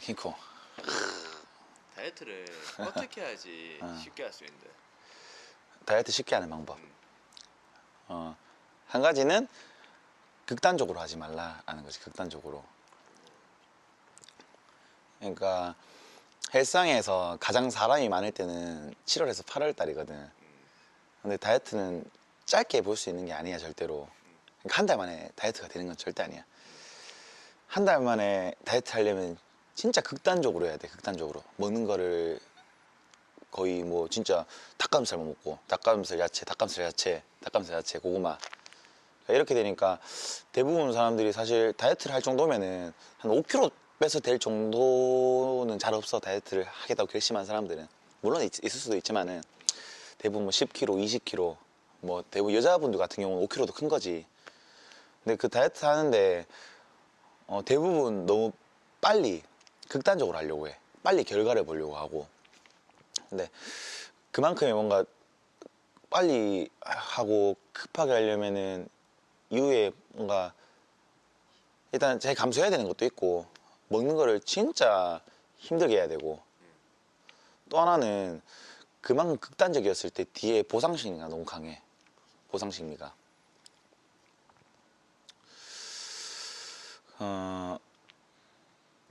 킹콩. 다이어트를 어떻게 해야지 쉽게 할 수 있는데 다이어트 쉽게 하는 방법. 어, 한 가지는 극단적으로 하지 말라라는 거지. 극단적으로. 그러니까 헬스장에서 가장 사람이 많을 때는 7월에서 8월 달이거든. 근데 다이어트는 짧게 볼 수 있는 게 아니야 절대로. 그러니까 한 달 만에 다이어트가 되는 건 절대 아니야. 한 달 만에 다이어트 하려면 진짜 극단적으로 해야 돼. 극단적으로. 먹는 거를 거의 뭐 진짜 닭가슴살만 먹고 닭가슴살 야채, 닭가슴살 야채, 닭가슴살 야채, 고구마. 이렇게 되니까 대부분 사람들이 사실 다이어트를 할 정도면은 한 5kg 빼서 될 정도는 잘 없어 다이어트를 하겠다고 결심한 사람들은. 물론 있, 있을 수도 있지만은 대부분 뭐 10kg, 20kg 뭐 대부분 여자분들 같은 경우는 5kg도 큰 거지. 근데 그 다이어트 하는데 어, 대부분 너무 빨리 극단적으로 하려고 해. 빨리 결과를 보려고 하고. 근데 그만큼의 뭔가 빨리 하고 급하게 하려면은 이후에 뭔가 일단 제 감수해야 되는 것도 있고 먹는 거를 진짜 힘들게 해야 되고. 또 하나는 그만큼 극단적이었을 때 뒤에 보상 심리가 너무 강해. 보상 심리가 어,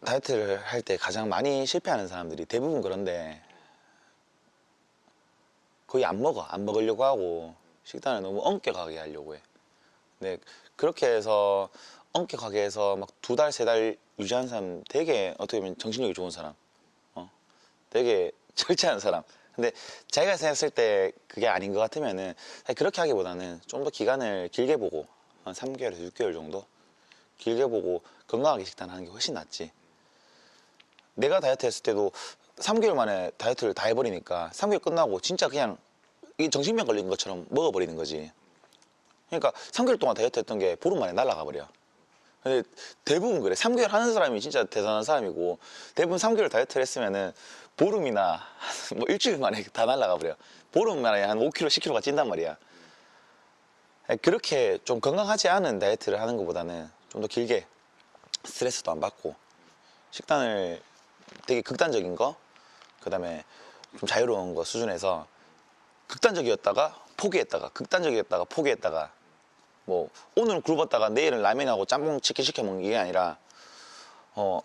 다이어트를 할 때 가장 많이 실패하는 사람들이 대부분 그런데 거의 안 먹어. 안 먹으려고 하고 식단을 너무 엄격하게 하려고 해. 근데 그렇게 해서 엄격하게 해서 막 두 달, 세 달 유지한 사람 되게 어떻게 보면 정신력이 좋은 사람. 어? 되게 절제하는 사람. 근데 자기가 생각했을 때 그게 아닌 것 같으면은 그렇게 하기보다는 좀 더 기간을 길게 보고 한 3개월에서 6개월 정도 길게 보고 건강하게 식단하는 게 훨씬 낫지. 내가 다이어트 했을 때도 3개월 만에 다이어트를 다 해버리니까 3개월 끝나고 진짜 그냥 이 정신병 걸린 것처럼 먹어버리는 거지. 그러니까 3개월 동안 다이어트 했던 게 보름 만에 날아가 버려. 근데 대부분 그래. 3개월 하는 사람이 진짜 대단한 사람이고 대부분 3개월 다이어트를 했으면은 보름이나 뭐 일주일 만에 다 날아가 버려. 보름 만에 한 5kg, 10kg가 찐단 말이야. 그렇게 좀 건강하지 않은 다이어트를 하는 것보다는 좀 더 길게 스트레스도 안 받고 식단을 되게 극단적인 거, 그 다음에 좀 자유로운 거 수준에서 극단적이었다가 포기했다가 극단적이었다가 포기했다가 뭐 오늘은 굶었다가 내일은 라면하고 짬뽕 치킨 시켜 먹는 게 아니라 어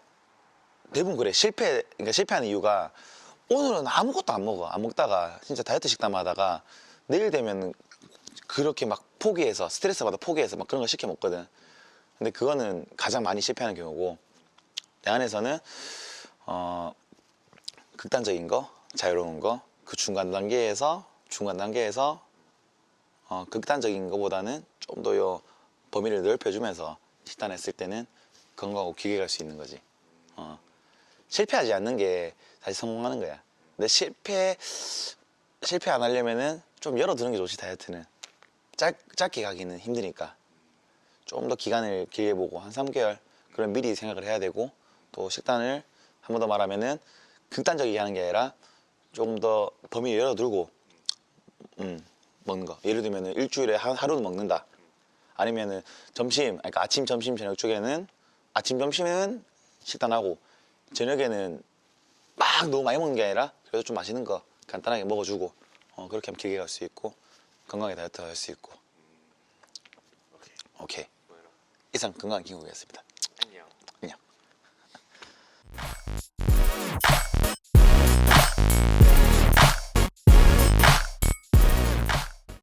대부분 그래. 실패 그러니까 실패하는 이유가 오늘은 아무것도 안 먹어. 안 먹다가 진짜 다이어트 식단 하다가 내일 되면 그렇게 막 포기해서 스트레스 받아 포기해서 막 그런 거 시켜 먹거든 근데 그거는 가장 많이 실패하는 경우고 내 안에서는 어 극단적인 거 자유로운 거 그 중간 단계에서 중간 단계에서 어, 극단적인 것보다는 좀더요 범위를 넓혀주면서 식단했을 때는 건강하고 길게 갈 수 있는 거지. 어. 실패하지 않는 게 다시 성공하는 거야. 근데 실패 실패 안 하려면은 좀 열어두는 게 좋지 다이어트는 짧, 짧게 가기는 힘드니까 좀 더 기간을 길게 보고 한 3개월 그런 미리 생각을 해야 되고 또 식단을 한 번 더 말하면은 극단적이게 하는 게 아니라 좀더 범위를 열어두고 음, 먹는 거. 예를 들면 일주일에 한 하루는 먹는다. 아니면은 점심, 그러니까 아침, 점심, 저녁 쪽에는 아침, 점심에는 식단하고 저녁에는 막 너무 많이 먹는 게 아니라 그래도 좀 맛있는 거 간단하게 먹어주고 어, 그렇게 하면 길게 갈 수 있고 건강하게 다이어트 할 수 있고 오케이 오케 이 이상 건강한 김국이었습니다.